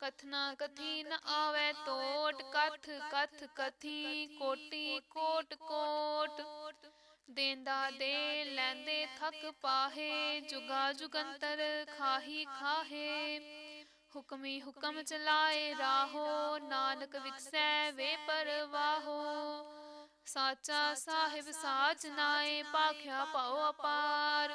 ਕਥਨਾ ਕਥੀ ਨ ਆਵੇ ਟੋਟ ਕਥ ਕਥ ਕਥੀ ਕੋਟੀ ਕੋਟ ਕੋਟ ਦੇਂਦਾ ਦੇ ਲੈਂਦੇ ਥਕ ਪਾਹੇ ਜੁਗਾ ਜੁਗੰਤਰ ਖਾਹੀ ਖਾਹੇ ਹੁਕਮੀ ਹੁਕਮ ਚਲਾਏ ਰਾਹੋ ਨਾਨਕ ਵਿਕਸੈ ਵੇ ਪਰਵਾਹੋ ਸਾਚਾ ਸਾਹਿਬ ਸਾਚ ਨਾਏ ਪਾਖਿਆ ਪਾਉ ਅਪਾਰ।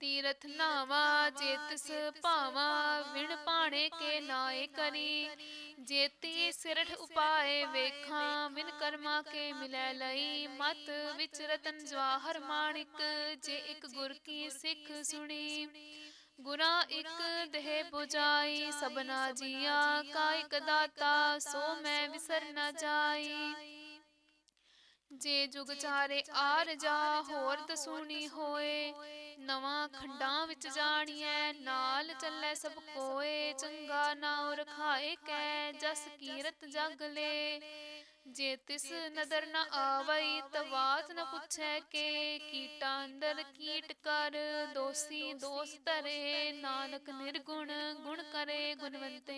ਤੀਰਥ ਨਾਵਾ ਜੇਤਸ ਭਾਵਾ, ਵਿਣ ਪਾਣੇ ਕੇ ਨਾਏ ਕਰੀ। ਜੇਤੀ ਸਿਰਠ ਉਪਾਏ ਵੇਖਾਂ ਵਿਨ ਕਰਮਾ ਕੇ ਮਿਲੈ ਲਈ। ਮਤ ਵਿਚ ਰਤਨ ਜਵਾਹਰ ਮਾਣਿਕ, ਜੇ ਇੱਕ ਗੁਰ ਕੀ ਸਿੱਖ ਸੁਣੀ। ਗੁਰਾਂ ਇੱਕ ਦੇਹ 부ਜਾਈ ਸਭਨਾ ਜੀਆ ਕਾ ਇੱਕ ਦਾਤਾ, ਸੋ ਮੈਂ ਵਿਸਰ ਨ ਜਾਈ। ਜੇ ਜੁਗ ਚਾਰੇ ਆਰ ਜਾ ਹੋਰ ਤਸੂਣੀ ਹੋਏ। ਨਵਾਂ ਖੰਡਾਂ ਵਿੱਚ ਜਾਣੀਐ ਨਾਲ ਚੱਲੇ ਸਭ ਕੋਏ। ਚੰਗਾ ਨਾਉ ਰਖਾਏ ਕੈ ਜਸ ਕੀਰਤ ਜਗ ਲੇ। ਜੇ ਤਿਸ ਨਦਰ ਨ ਆਵਈ ਤਵਾਤ ਨ ਪੁੱਛੈ ਕੇ। ਕੀਟਾ ਅੰਦਰ ਕੀਟ ਕਰ ਦੋਸੀ ਦੋਸ ਧਰੇ। ਨਾਨਕ ਨਿਰਗੁਣ ਗੁਣ ਕਰੇ ਗੁਣਵੰਤਿਆਂ ਗੁਣ ਦੇ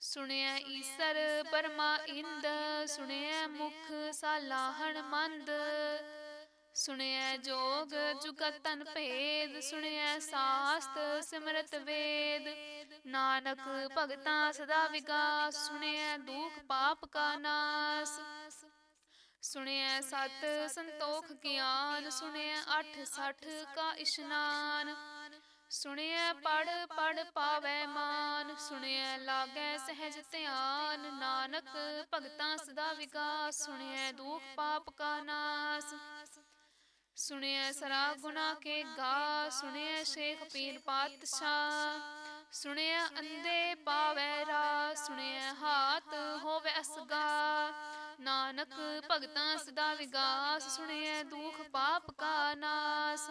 ਸੁਣਿਆ ਈਸਰ ਪਰਮਾ ਇੰਦ ਸੁਣਿਆ ਮੁਖ ਸਾਲਾਹਣ ਮੰਦ ਸੁਣਿਐ ਜੋਗ ਜੁਗਤ ਤਨ ਭੇਦ। ਸੁਣਿਐ ਸਾਸਤ ਸਿਮਰਤ ਵੇਦ। ਨਾਨਕ ਭਗਤਾਂ ਸਦਾ ਵਿਗਾਸ। ਸੁਣਿਐ ਦੁਖ ਪਾਪ ਕਾ ਨਾਸ। ਸੁਣਿਐ ਸਤ ਸੰਤੋਖ ਗਿਆਨ। ਸੁਣਿਐ ਅਠ ਸਠ ਕਾ ਇਸ਼ਨਾਨ। ਸੁਣਿਐ ਪੜ ਪੜ ਪਾਵੈ ਮਾਨ, ਸੁਣਿਐ ਲਾਗੈ ਸਹਿਜ ਧਿਆਨ, ਨਾਨਕ ਭਗਤਾਂ ਸਦਾ ਵਿਗਾਸ, ਸੁਣਿਐ ਦੁਖ ਪਾਪ ਕਾ ਨਾਸ। ਸੁਣਿਐ ਸਰਾ ਗੁਨਾ ਕੇ ਗਾ, ਸੁਣਿਐ ਸ਼ੇਖ ਪੀਰ ਪਾਤਸ਼ਾਹ। ਸੁਣਿਐ ਅੰਦੇ ਪਾਵੈ ਰਾ, ਸੁਣਿਐ ਹਾਥ ਹੋਵੇ ਅਸਗਾ। ਨਾਨਕ ਭਗਤਾਂ ਸਦਾ ਵਿਗਾਸ, ਸੁਣਿਐ ਦੁਖ ਪਾਪ ਕਾ ਨਾਸ।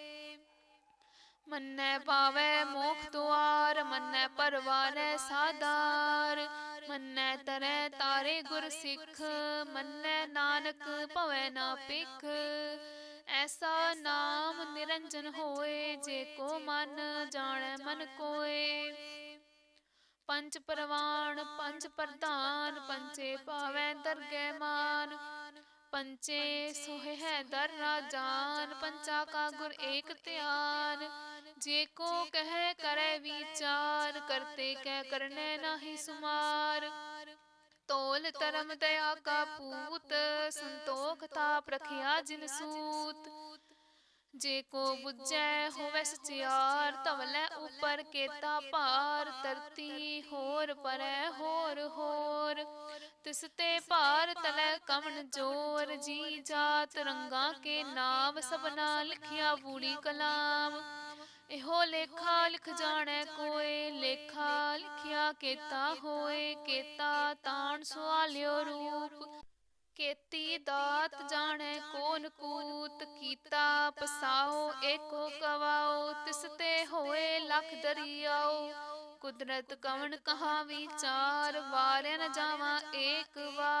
ਮੰਨੈ ਪਾਵੈ ਮੋਖ ਦੁਆਰ ਮੰਨੈ ਪਰਵਾਰੈ ਸਾਦਾਰ ਮੰਨੈ ਤਰੈ ਤਾਰੇ ਗੁਰ ਸਿੱਖ, ਮੰਨੈ ਨਾਨਕ ਭਵੈ ਨਾ ਪਿਖ ਐਸਾ ਨਾਮ ਨਿਰੰਜਨ ਹੋਏ, ਜੇ ਕੋ ਮਨ ਜਾਣੈ ਮਨ ਕੋਏ। ਪੰਜ ਪਰਵਾਨ ਪੰਜ ਪ੍ਰਧਾਨ ਪੰਚੇ ਪਾਵੈ ਦਰਗਹਿ ਮਾਨ। ਪੰਚੇ ਸੋਹਿ ਹੈ ਦਰ ਰਾਜਾਨ, ਪੰਚਾ ਕਾ ਗੁਰ ਏਕ ਧਿਆਨ। ਜੇ ਕੋ ਕਹਿ ਕਰੈ ਵਿਚਾਰ ਕਰਤੇ ਕਹਿ ਕਰਨੈ ਨਾਹੀ ਸੁਮਾਰ। ਤੋਲ ਧਰਮ ਦਇਆ ਕਾ ਪੂਤ ਸੰਤੋਖ ਤਾਪ ਰਖਿਆ ਜਿਨ ਸੂਤ। ਜੇ ਕੋ ਬੁੱਝੈ ਹੋਵੇ ਸਚਿਆਰ ਧਵਲੇ ਉਪਰ ਕੇਤਾ ਭਾਰ ਧਰਤੀ ਹੋਰ ਪਰੈ ਹੋਰ ਹੋਰ। ਤਿਸ ਤੇ ਭਾਰ ਤਲੈ ਕਮਨ ਜੋਰ ਜੀ ਜਾਤ ਰੰਗਾ ਕੇ ਨਾਮ ਸਭਨਾ ਲਿਖਿਆ ਬੂੜੀ ਕਲਾਮ। ਇਹੋ ਲੇਖਾ ਲਿਖ ਜਾਣੈ ਕੋਏ, ਲੇਖਾ ਲਿਖਿਆ ਕੇਤਾ ਹੋਏ, ਕੇਤਾ ਤਾਣ ਸੁਆਲਿਓ ਰੂਪ। ਕੇਤੀ ਦਾਤ ਜਾਣੈ ਕੋਨ ਕੂਤ, ਕੀਤਾ ਪਸਾਓ, ਏਕੋ ਕਵਾਓ ਤਿਸ ਤੇ ਹੋਏ ਲਖ ਦਰਿਆਓ। ਕੁਦਰਤ ਕਵਣ ਕਹਾ ਵਿਚਾਰ, ਵਾਰਿਆ ਨ ਜਾਵਾਂ ਏਕ ਵਾਰ।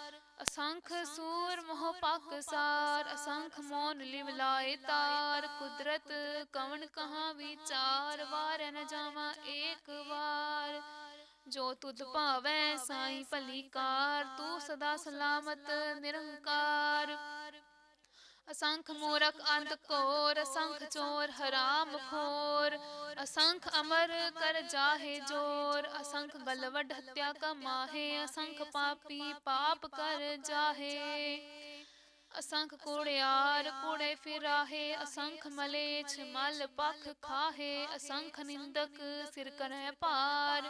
ਅਸੰਖ ਸੂਰ ਮੋਹ ਪਾਕਸਾਰ ਅਸੰਖ ਮੋਨ ਲਿਵ ਲਾਏ ਤਾਰ। ਕੁਦਰਤ ਕਵਣ ਕਹਾ ਵਿਚਾਰ ਵਾਰ ਨ ਜਾਵਾਂ ਏਕ ਵਾਰ। ਜੋ ਤੁਧ ਭਾਵੈ ਸਾਈ ਭਲੀ ਕਾਰ ਤੂੰ ਸਦਾ ਸਲਾਮਤ ਨਿਰੰਕਾਰ। ਅਸੰਖ ਮੂਰਖ ਅੰਧ ਕੋਰ ਅਸੰਖ ਚੋਰ ਹਰਾਮ ਖੋਰ ਅਸੰਖ ਅਮਰ ਕਰ ਜਾਹੇ ਜੋਰ ਅਸੰਖ ਗਲਵਡ ਹਤਿਆ ਕਮਾਹੇ ਅਸੰਖ ਪਾਪੀ ਪਾਪ ਕਰ ਜਾਹੇ ਅਸੰਖ ਕੋੜਿਆਰ ਕੋੜੇ ਫਿਰਾਹੇ ਅਸੰਖ ਮਲੇਛ ਮਲ ਪਖ ਖਾਹੇ ਅਸੰਖ ਨਿੰਦਕ ਸਿਰ ਕਰੈ ਭਾਰ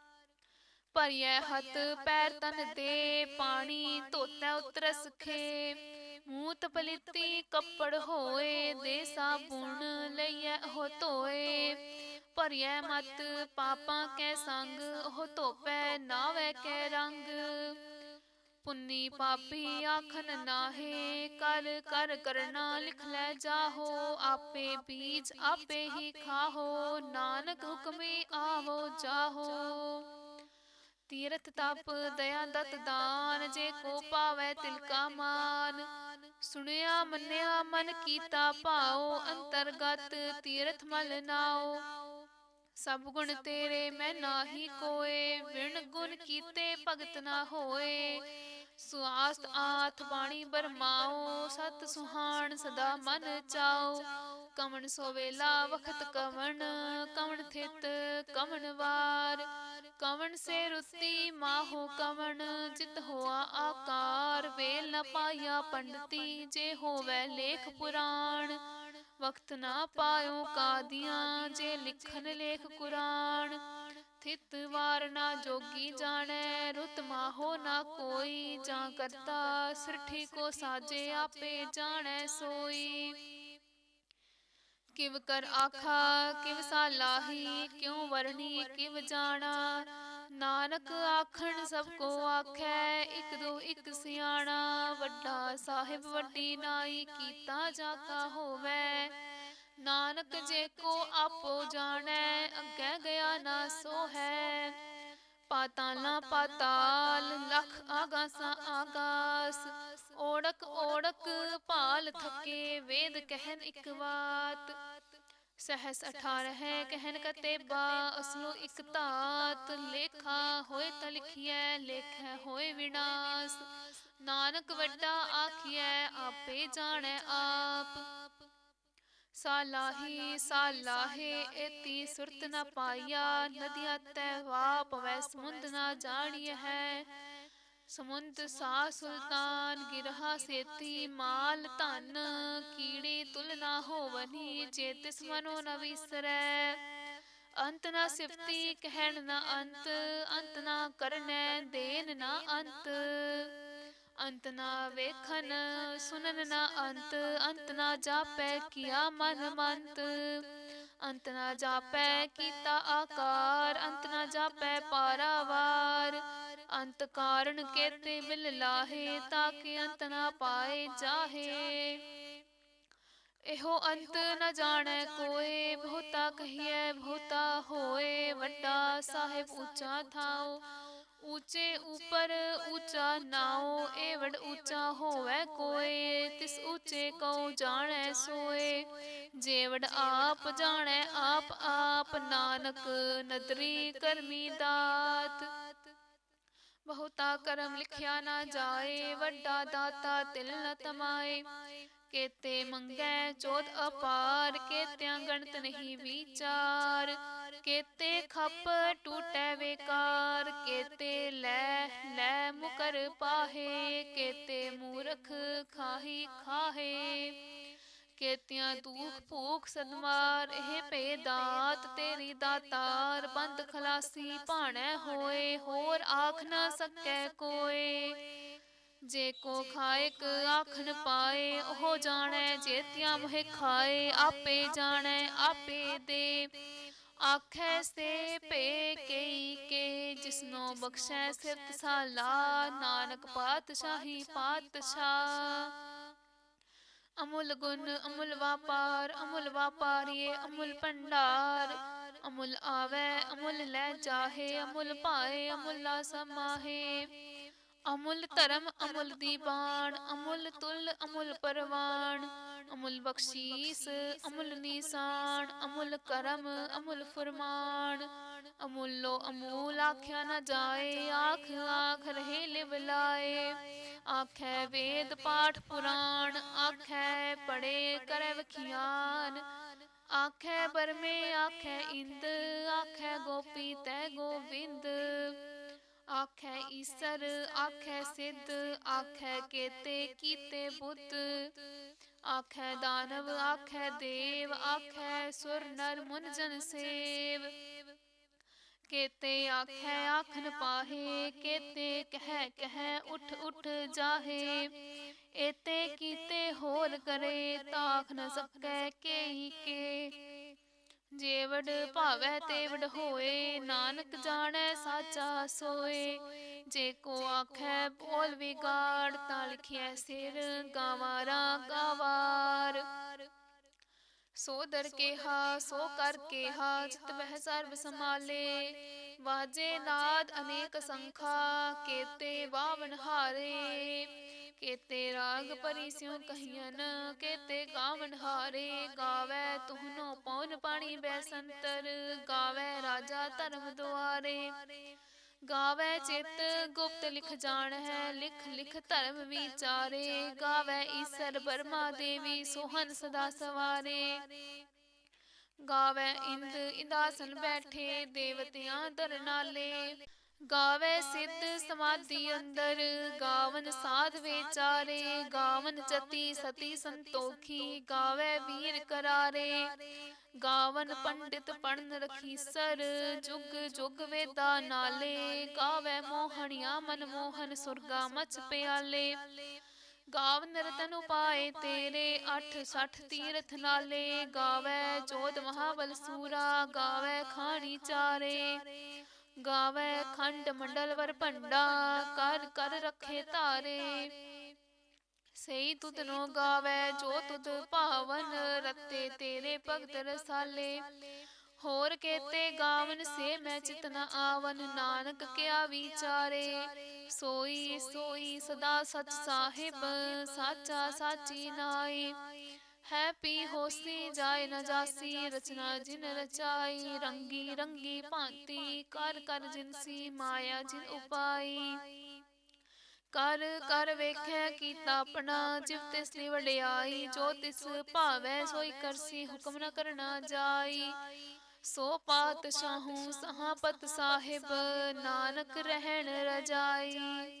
ਭਰੀਐ ਹੱਥ ਪੈਰ ਤਨ ਦੇ ਪਾਣੀ ਧੋਤੈ ਉਤਰਸ ਖੇ ਮੂਤ ਪਲਿੱਤੀ ਕੱਪੜ ਹੋਏ ਦੇ ਸਾਬੁਣ ਲਈਐ ਉਹ ਧੋਏ। ਭਰੀਐ ਮਤ ਪਾਪਾਂ ਕੈ ਸੰਗ ਉਹ ਧੋਪੈ ਨਾਵੇ ਕੈ ਰੰਗ। ਪੁੰਨੀ ਪਾਪੀ ਆਖਨ ਨਾਹੇ ਕਰ ਕਰ ਕਰਨਾ ਲਿਖ ਲੈ ਜਾਹੋ। ਆਪੇ ਬੀਜ ਆਪੇ ਹੀ ਖਾਹੋ। ਨਾਨਕ ਹੁਕਮੇ ਆਵੋ ਜਾਹੋ। ਤੀਰਥ ਤਪ ਦਇਆ ਦਤ ਦਾਨ ਜੇ ਕੋ ਪਾਵੈ ਤਿਲ ਕਾ ਮਾਨ। ਸੁਣਿਆ ਮੰਨਿਆ ਮਨ ਕੀਤਾ ਭਾਉ ਅੰਤਰਗਤ ਤੀਰਥ ਮਲ ਨਾਉ ਸਭ ਗੁਣ ਤੇਰੇ ਮੈਂ ਨਾਹੀ ਕੋਏ ਵਿਣ ਗੁਣ ਕੀਤੇ ਭਗਤ ਨਾ ਹੋਏ। ਸੁਆਸਤ ਆਥ ਬਾਣੀ ਬਰਮਾਓ, ਸਤ ਸੁਹਾਣ ਸਦਾ ਮਨ ਚਾਓ। ਕਮਣ ਸੋ ਵੇਲਾ ਵਖਤ ਕਵਣ ਕਵਣ ਥਿਤ ਕਵਣ ਵਾਰ। ਕਵਣ ਸੇ ਰੁੱਤੀ ਮਾਹੋ ਕਵਣ ਜਿਤ ਹੋਆ ਆਕਾਰ। ਵੇਲ ਨ ਪਾਇਆ ਪੰਡਤੀ, ਜੇ ਹੋਵੇ ਲੇਖ ਪੁਰਾਣ। ਵਕਤ ਨਾ ਪਾਇਓ ਕਾਦੀਆਂ, ਜੇ ਲਿਖਨ ਲੇਖ ਕੁਰਾਨ। ਥਿਤ ਵਾਰ ਨਾ ਜੋਗੀ ਜਾਣੈ, ਰੁਤ ਮਾਹੋ ਨਾ ਕੋਈ। ਜਾਂ ਕਰਤਾ ਸਿਰਠੀ ਕੋ ਸਾਜੇ ਆਪੇ ਜਾਣੈ ਸੋਈ। ਕਿਵ ਕਰ ਆਖਾ, ਕਿਵ ਸਾਲਾਹੀ ਕਿਉ ਵਰਣੀ, ਕਿਵ ਜਾਣਾ। ਨਾਨਕ ਆਖਣ ਸਭ ਕੋ ਆਖੈ, ਇਕ ਦੋ ਇਕ ਸਿਆਣਾ। ਵੱਡਾ ਸਾਹਿਬ ਵੱਡੀ ਨਾਈ, ਕੀਤਾ ਜਾ ਕਾ ਹੋਵੇ। ਨਾਨਕ ਜੇ ਕੋ ਆਪੋ ਜਾਣੈ ਅੱਗੇ ਗਿਆ ਨਾ ਸੋ ਹੈ ਪਾਤਾਲਾ ਪਾਤਾਲ ਲਖ ਆਗਾਸਾ ਆਗਾਸ ਓੜਕ ਓੜਕ ਭਾਲ ਥਕੇ ਵੇਦ ਕਹਿਨ ਇਕ ਬਾਤ ਸਹਸ 18 ਹੈ ਕਹਿਨ ਕਤੇਬਾ ਅਸਲੋ ਇਕ ਧਾਤ ਲੇਖਾ ਹੋਏ ਤ ਲਿਖੀਐ ਲੇਖੈ ਹੋਏ ਵਿਨਾਸ਼। ਨਾਨਕ ਵੱਡਾ ਆਖੀਐ ਆਪੇ ਜਾਣੈ ਆਪ। ਸਾਲਾਹੀ ਸਾਲਾਹੇ ਏਤੀ ਸੁਰਤ ਨ ਪਾਇਆ ਨਦੀਆਂ ਤੈ ਵਾ ਪਵੈ ਸਮੁੰਦ ਨਾ ਜਾਣੀਐ ਹੈ। ਸਮੁੰਦ ਸਾ ਸੁਲਤਾਨ ਗਿਰਹਾ ਸੇਤੀ ਮਾਲ ਧਨ ਕੀੜੇ ਤੁਲ ਨਾ ਹੋਵਨੀ ਜੇ ਤਿਸ ਮਨੋ ਨ ਵਿਸਰੈ। ਅੰਤ ਨਾ ਸਿਫਤੀ ਕਹਿਣ ਨਾ ਅੰਤ ਅੰਤ ਨਾ ਕਰਨੈ ਦੇਨ ਨਾ ਅੰਤ। ਅੰਤ ਨਾ ਵੇਖਨ ਸੁਨਨ ਨਾ ਅੰਤ ਅੰਤ ਨਾ ਜਾਪੈ ਕੀਆ ਮਨ ਮੰਤ ਅੰਤ ਨਾ ਜਾਪੈ ਕੀਤਾ ਆਕਾਰ ਅੰਤ ਨਾ ਜਾਪੈ ਪਾਰਾਵਾਰ ਅੰਤ ਕਾਰਨ ਕੇਤੇ ਮਿਲ ਲਾਹੇ ਤਾਂ ਕਿ ਅੰਤ ਨਾ ਪਾਏ ਜਾਹੇ ਇਹੋ ਅੰਤ ਨ ਜਾਣੈ ਕੋਏ ਬਹੁਤਾ ਕਹੀਐ ਬਹੁਤਾ ਹੋਏ ਵੱਡਾ ਸਾਹਿਬ ਉੱਚਾ ਥਾਉ ਉੱਚੇ ਉਪਰ ਉੱਚਾ ਨਾਉ, ਏਵੜ ਵਡ ਉੱਚਾ ਹੋਵੇ ਕੋਏ, ਤਿਸ ਉੱਚੇ ਕਉ ਜਾਣੈ ਸੋਏ। ਜੇ ਆਪ ਜਾਣੈ ਆਪ ਆਪ, ਨਾਨਕ ਨਦਰੀ ਕਰਮੀ ਦਾਤ। ਬਹੁਤਾ ਕਰਮ ਲਿਖਿਆ ਨਾ ਜਾਏ, ਵੱਡਾ ਦਾਤਾ ਤਿਲ ਨ ਤਮਾਏ। ਕੇਤੇ ਮੰਗੈ ਚੋਦ ਅਪਾਰ, ਕੇਤਿਆਂ ਗਣਤ ਨਹੀਂ ਵਿਚਾਰ। ਕੇਤੇ ਖੱਪ ਟੂਟੈ ਵੇਕਾਰ ਕੇਤੇ ਲੈ ਲੈ ਮੁਕਰ ਪਾਹੇ, ਕੇਤੇ ਮੂਰਖ ਖਾਹੀ ਖਾਹੇ। ਕੇਤਿਆਂ ਦੁਖ ਭੂਖ ਸਦਮਾਰ, ਇਹ ਭੇ ਦਾਤ ਤੇਰੀ ਦਾਤਾਰ, ਬੰਦ ਖਲਾਸੀ ਭਾਣੈ ਹੋਏ, ਹੋਰ ਆਖ ਨਾ ਸਕੈ ਕੋਏ। ਜੇ ਕੋ ਖਾਇਕ ਆਖਣ ਪਾਏ, ਉਹ ਜਾਣੈ ਜੇਤਿਆਂ ਮੋਹਿ ਖਾਏ, ਆਪੇ ਜਾਣੈ, ਆਪੇ ਦੇ। ਆਖੈ ਸੇ ਭੇ ਕਈ ਕੇ ਜਿਸਨੋ ਬਖਸ਼ੈ ਸਿਫਤ ਸਾਲਾ ਨਾਨਕ ਪਾਤਸ਼ਾਹੀ ਪਾਤਸ਼ਾਹ ਅਮੁੱਲ ਗੁਣ ਅਮੁੱਲ ਵਾਪਾਰ ਅਮੁੱਲ ਵਾਪਾਰੀਏ ਅਮੁੱਲ ਭੰਡਾਰ। ਅਮੁੱਲ ਆਵੇ ਅਮੁੱਲ ਲੈ ਜਾਹੇ ਅਮੁੱਲ ਪਾਏ ਅਮੁੱਲਾ ਸਮਾਹੇ। ਅਮੁੱਲ ਧਰਮ ਅਮੁੱਲ ਦੀਵਾਨ ਅਮੁੱਲ ਤੁਲ ਅਮੁੱਲ ਪਰਵਾਨ ਅਮੁੱਲ ਬਖਸ਼ੀਸ ਅਮੁੱਲ ਨੀਸਾਨ ਅਮੁੱਲ ਕਰਮ ਅਮੁੱਲ ਫਰਮਾਨ। ਅਮੁੱਲੋ ਅਮੂਲ ਆਖਿਆ ਨਾ ਜਾਏ ਆਖ ਆਖ ਰਹੇ ਲਿਵ ਲਾਏ। ਆਖੈ ਵੇਦ ਪਾਠ ਪੁਰਾਣ ਆਖੈ ਪੜੇ ਕਰੈ ਵਖਿਆਨ ਆਖੈ ਬਰਮੇ ਆਖੈ ਇੰਦ ਆਖੈ ਗੋਪੀ ਤੈ ਗੋਬਿੰਦ ਆਖੈ ਈਸਰ ਆਖੈ ਸਿੱਧ ਆਖੈ ਕੇਤੇ ਕੀਤੇ ਬੁੱਧ ਆਖੈ ਦਾਨਵ ਆਖੈ ਦੇਵ ਆਖੈ ਸੁਰ ਨਰ ਮੁਨ ਜਨ ਸੇਵ। ਕੇਤੇ ਆਖੈ ਆਖਨ ਪਾਹੇ ਕੇਤੇ ਕਹਿ ਕਹਿ ਉਠ ਉਠ ਜਾਹੇ। ਏਤੇ ਕੀਤੇ ਹੋਰ ਕਰੇ ਤਾਖ ਨ ਸਕੈ ਕੇਹੀ ਕੇ। ਜੇਵੜ ਭਾਵੈ ਤੇਵੜ ਹੋਏ ਨਾਨਕ ਜਾਣੈ ਸਾਚਾ ਸੋਏ। ਜੇ ਕੋ ਆਖੈ ਬੋਲ ਵਿਗਾੜ ਤਾਂ ਲਿਖਿਐ ਸਿਰ ਗਾਵਾਰਾ। ਗਾਵਾਰ। ਸੋ ਦਰ ਕੇਹਾ ਸੋ ਕਰ ਕੇਹਾ ਜਿਤ ਬਹਿ ਸਰਬ ਸਮਾਲੇ ਵਾਜੇ ਨਾਦ ਅਨੇਕ ਸੰਖਾ ਕੇਤੇ ਬਾਵਨ ਹਾਰੇ। ਕੇਤੇ ਰਾਗ ਪਰੀ ਸਿਉ ਕਹੀਨ ਕੇਤੇ ਗਾਵਨ ਹਾਰੇ ਗਾਵੇ ਤੁਹਨੋ ਪਉਨ ਪਾਣੀ ਬੈਸੰਤਰ ਗਾਵੇ ਰਾਜਾ ਧਰਮ ਦੁਆਰੇ। ਗਾਵੇ ਚਿਤ ਗੁਪਤ ਲਿਖ ਜਾਣ ਹੈ, ਲਿਖ ਲਿਖ ਧਰਮ ਵਿਚਾਰੇ। ਗਾਵੇ ਈਸਰ ਬਰਮਾ ਦੇਵੀ ਸੋਹਨ ਸਦਾ ਸਵਾਰੇ। ਗਾਵੇ ਇੰਦ, ਇੰਦਾਸਨ ਬੈਠੇ ਦੇਵਤਿਆਂ ਦਰ ਨਾਲੇ ਗਾਵੇ ਸਿੱਧ ਸਮਾਧੀ ਅੰਦਰ ਗਾਵਨ ਸਾਧ ਵਿਚਾਰੇ ਗਾਵਨ ਜਤੀ ਸਤੀ ਸੰਤੋਖੀ ਗਾਵੇ ਵੀਰ ਕਰਾਰੇ। ਗਾਵਨ ਪੰਡਿਤ ਪੜਨ ਰਖੀਸਰ ਜੁਗ ਜੁਗ ਵੇਦਾ ਨਾਲੇ। ਗਾਵੇ ਮੋਹਣਿਆ ਮਨ ਮੋਹਨ ਸੁਰਗਾ ਮਚ ਪਿਆਲੇ। ਗਾਵਨ ਰਤਨ ਉਪਾਏ ਤੇਰੇ 8 60 ਤੀਰਥ ਨਾਲੇ। ਗਾਵੇ ਜੋਤ ਮਹਾਬਲ ਸੂਰਾ ਗਾਵੇ ਖਾਣੀ ਚਾਰੇ। ਗਾਵੇ ਖੰਡ ਮੰਡਲ ਵਰ ਭੰਡਾ ਕਰ ਕਰ ਰੱਖੇ ਧਾਰੇ। ਸਈ ਤੁਧ ਨੋ ਗਾਵੇ ਜੋ ਤੁਧ ਭਾਵਨ ਰਤੇ ਤੇਰੇ ਭਗਤ ਰਸਾਲੇ। ਹੋਰ ਕੇਤੇ ਗਾਵਨ ਸੇ ਮੈਂ ਚਿਤ ਨ ਆਵਨ ਨਾਨਕ ਕਿਆ ਵਿਚਾਰੇ। ਸੋਈ ਸੋਈ ਸਦਾ ਸਚ ਸਾਹਿਬ ਸਾਚਾ ਸਾਚੀ ਨਾਈ ਹੈ ਪੀ ਹੋਸੀ ਜਾਏ ਨ ਜਾਸੀ ਰਚਨਾ ਜਿਨ ਰਚਾਈ ਰੰਗੀ ਰੰਗੀ ਭਾਂਤੀ ਕਰ ਕਰ ਜਿਨਸੀ ਮਾਇਆ ਜਿਨ ਉਪਾਈ। ਕਰ ਕਰ ਵੇਖੈ ਕੀਤਾ ਆਪਣਾ ਜਿਵ ਤਿਸ ਦੀ ਵਡਿਆਈ ਜੋ ਤਿਸ ਭਾਵੈ ਸੋਈ ਕਰਸੀ ਹੁਕਮ ਨ ਕਰਨਾ ਜਾਈ। ਸੋ ਪਾਤਸ਼ਾਹੂ ਸਹਾਪਤ ਸਾਹਿਬ ਨਾਨਕ ਰਹਿਣ ਰਜਾਈ।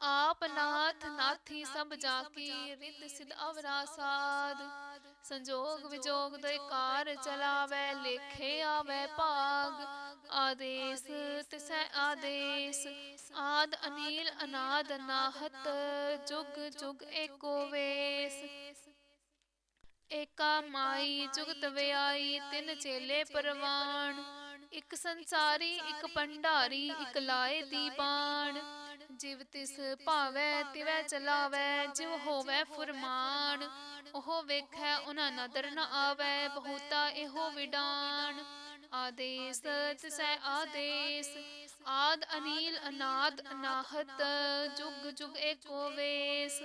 ਆਪ ਨਾਥ ਨਾਥੀ ਸਭ ਜਾ ਕੀ ਰਿੱਧ ਸਿਧ ਅਵਰਾ ਸਾਧ। ਸੰਜੋਗ ਵਿਜੋਗ ਦੇ ਕਾਰ ਚਲਾਵੇ ਲੇਖੇ ਆਵੇ ਭਾਗ। ਆਦੇਸ ਤਿਸੈ ਆਦੇਸ। ਆਦ ਅਨੀਲ ਅਨਾਦ ਨਾਹਤ। ਜੁਗ ਜੁਗ ਏਕੋ ਵੇਸ। ਏਕਾ ਮਾਈ ਜੁਗਤ ਵਿਆਈ ਤਿੰਨ ਚੇਲੇ ਪਰਵਾਨ ਇੱਕ ਸੰਸਾਰੀ, ਇੱਕ ਭੰਡਾਰੀ, ਇੱਕ ਲਾਏ ਦੀਵਾਨ ਜਿਵ ਤਿਸ ਭਾਵੈ, ਤਿਵੈ ਚਲਾਵੈ ਜਿਵ ਹੋਵੈ ਫੁਰਮਾਨ। ਉਹ ਵੇਖੈ, ਉਹਨਾਂ ਨਦਰ ਨ ਆਵੈ, ਬਹੁਤਾ ਇਹੋ ਵਿਡਾਨ। ਆਦੇਸ, ਤਿਸੈ ਆਦੇਸ, ਆਦ ਅਨੀਲ ਅਨਾਦ ਅਨਾਹਤ, ਜੁਗ ਜੁਗ ਏਕੋ ਵੇਸ।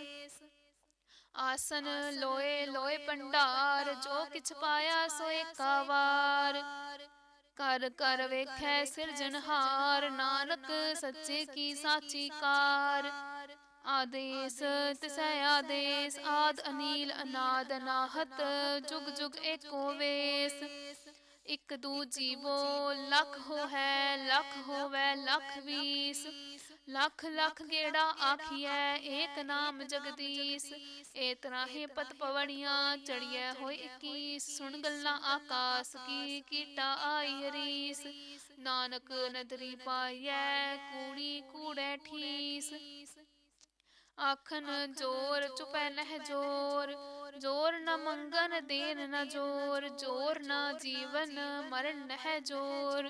ਆਸਨ ਲੋਏ ਲੋਏ ਭੰਡਾਰ, ਜੋ ਕਿਛ ਪਾਇਆ ਸੋ ਏਕਾਵਾਰ ਕਰ ਕਰ ਵੇਖੈ ਸਿਰਜਨਹਾਰ ਨਾਨਕ ਸੱਚੇ ਕੀ ਸਾਚੀ ਕਾਰ ਆਦੇਸ, ਤਿਸੈ ਆਦੇਸ, ਆਦ ਅਨੀਲ, ਅਨਾਦ ਅਨਾਹਤ ਜੁਗ ਜੁਗ ਏਕੋ ਵੇਸ। ਇਕ ਦੂ ਜੀਵੋ ਲੱਖ ਹੋ ਹੈ ਲੱਖ ਹੋਵੈ, ਲੱਖ ਵੀਸ। ਲੱਖ ਲੱਖ ਗੇੜਾ ਆਖੀਐ ਏਕ ਨਾਮ ਜਗਦੀਸ਼। ਏ ਤਰਾਹੇ ਪਤ ਪਵਣੀਆਂ ਚੜੀਐ ਹੋਏ 21 ਸੁਣ ਗੱਲਾਂ ਆਕਾਸ ਕੀ ਕੀਟਾ ਆਈ ਹਰੀਸ ਨਾਨਕ ਨਦਰੀ ਪਾਈਐ ਕੂੜੀ ਕੂੜੈ ਠੀਸ। ਆਖਨ ਜੋਰ ਚੁਪੈ ਨਹਿ ਜੋਰ। ਜੋਰ। ਨ ਮੰਗਨ ਦੇਨ ਨ ਜੋਰ। ਜੋਰ। ਨ ਜੀਵਨ ਮਰਨ ਨਹਿ ਜੋਰ।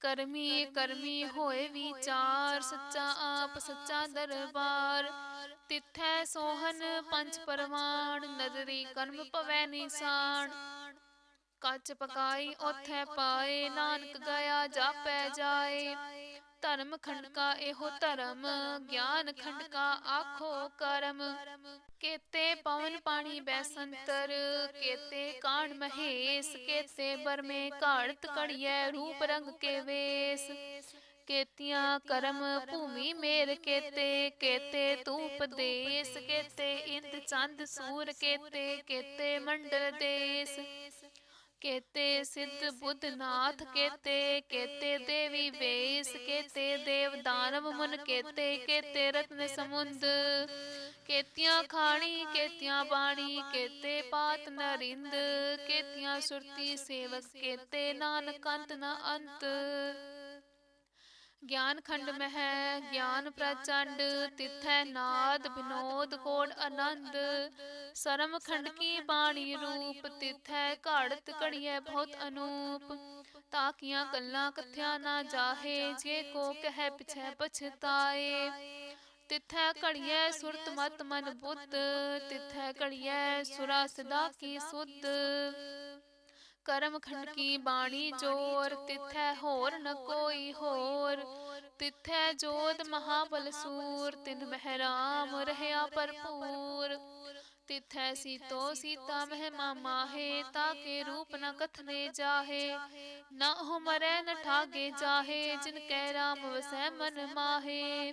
ਕਰਮੀ ਕਰਮੀ ਹੋਏ ਵਿਚਾਰ ਸੱਚਾ ਆਪ, ਸੱਚਾ ਦਰਬਾਰ। ਤਿੱਥੈ ਸੋਹਨ ਪੰਜ ਪਰਵਾਨ ਨਦਰੀ ਕਰਮ ਪਵੈ ਨਿਸਾਨ। ਕੱਚ ਪਕਾਈ ਉਥੈ ਪਾਏ, ਨਾਨਕ ਗਿਆ ਜਾਪੈ ਜਾਏ। ਧਰਮ ਖੰਡਕਾ, ਇਹੋ ਧਰਮ ਗਿਆਨ ਖੰਡਕਾ ਆਖੋ ਕਰਮ। ਕੇਤੇ ਪਵਨ ਪਾਣੀ ਬੈਸੰਤਰ, ਕੇਤੇ ਕਾਣ ਮਹੇਸ਼, ਕੇਤੇ ਬਰਮੇ ਘਾੜਤ ਕੜੀਐ ਰੂਪ ਰੰਗ ਕੇ ਵੇਸ। ਕੇਤੀਆਂ ਕਰਮ ਭੂਮੀ ਮੇਰ ਕੇਤੇ ਕੇਤੇ ਤੂਪ ਦੇਸ, ਕੇਤੇ ਇੰਦ ਚੰਦ ਸੂਰ ਕੇਤੇ ਕੇਤੇ ਮੰਡਲ ਦੇਸ। ਕੇਤੇ ਸਿੱਧ ਬੁੱਧ ਨਾਥ ਕੇਤੇ ਕੇਤੇ ਦੇਵੀ ਵੇਸ ਕੇਤੇ ਦੇਵ ਦਾਨਵ ਮਨ ਕੇਤੇ ਕੇਤੇ ਰਤਨ ਸਮੁੰਦ। ਕੇਤੀਆਂ ਖਾਣੀ ਕੇਤੀਆਂ ਬਾਣੀ ਕੇਤੇ ਪਾਤ ਨਰਿੰਦ ਕੇਤੀਆਂ ਸੁਰਤੀ ਸੇਵਕ ਕੇਤੇ ਨਾਨਕ ਅੰਤ ਨ ਅੰਤ। ਗਿਆਨ ਖੰਡ ਮਹਿ, ਗਿਆਨ ਪ੍ਰਚੰਡ, ਤਿਥੈ ਨਾਦ ਬਿਨੋਦ ਕੋਡ ਆਨੰਦ। ਸਰਮ ਖੰਡ ਕੀ ਬਾਣੀ ਰੂਪ, ਤਿਥੈ ਘੜਤ ਕੜੀਐ ਬਹੁਤ ਅਨੂਪ। ਤਾਕੀਆਂ ਕੱਲਾਂ ਕਥਿਆ ਨਾ ਜਾਹੇ, ਜੇ ਕੋ ਕਹਿ ਪਿਛੈ ਪਛਤਾਏ। ਤਿਥੈ ਘੜੀਐ ਸੁਰਤ ਮਤ ਮਨ ਬੁੱਧ, ਤਿਥੈ ਘੜੀਐ ਸੁਰਾ ਸਦਾ ਕੀ ਸੁਧ। ਕਰਮ ਖੰਡ ਕੀ ਬਾਣੀ ਜੋਰ? ਤਿਥੈ ਹੋਰ ਨ ਕੋਈ ਹੋਰ? ਤਿਥੈ ਜੋਤ ਮਹਾਬਲ ਸੂਰ? ਤਿਨ ਮਹਿਰਾਮ ਰਹਿਆ ਭਰਪੂਰ? ਤਿਥੈ ਸੀਤੋ ਸੀਤਾ ਮਹਿਮਾ ਮਾਹੇ ਤਾਕੇ ਰੂਪ ਨ ਕਥਨੇ ਜਾਹੇ। ਨ ਹੋ ਮਰੈ ਨ ਠਾਗੇ ਜਾਹੇ ਜਿਨ ਕੈ ਰਾਮ ਵਸੈ ਮਨ ਮਾਹੇ।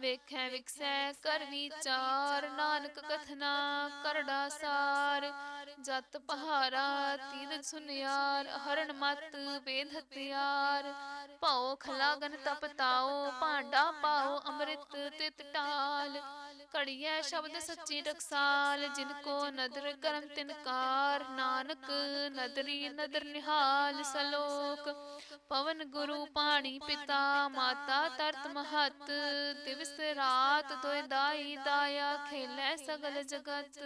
ਵੇਖੈ ਵਿਖਸੈ ਕਰ ਵਿਚਾਰ ਨਾਨਕ ਕਥਨਾ ਕਰੜਾ ਸਾਰ। ਜਤ ਪਹਾਰਾ ਤੀਰ ਸੁਨਿਆਰ ਹਰਨ ਮਤ ਵੇਦ ਹਤਿਆਰ ਭਉ ਖਲਾਗਨ ਤਪਤਾਓ ਭਾਂਡਾ ਪਾਓ ਅੰਮ੍ਰਿਤ ਤਿਤ ਟਾਲ ਕੜੀਐ ਸ਼ਬਦ ਸੱਚੀ ਟਕਸਾਲ ਜਿਨ ਕੋ ਨਦਰ ਕਰਮ ਤਿਨਕਾਰ ਨਾਨਕ ਨਦਰੀ ਨਦਰ ਨਿਹਾਲ ਸਲੋਕ। ਪਵਨ ਗੁਰੂ ਪਾਣੀ ਪਿਤਾ ਮਾਤਾ ਤਰਤ ਮਹਤ। ਦਿਵਸ ਰਾਤ ਦੋਇ ਦਾਈ ਦਾਇਆ ਖੇਲੇ ਸਗਲ ਜਗਤ।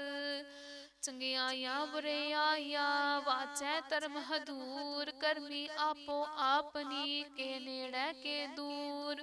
ਚੰਗਿਆਈਆਂ ਬੁਰਿਆਈਆਂ ਵਾਚੈ ਧਰਮ ਹਦੂਰ। ਕਰਮੀ ਆਪੋ ਆਪਨੀ ਕੇ ਨੇੜੇ ਕੇ ਦੂਰ।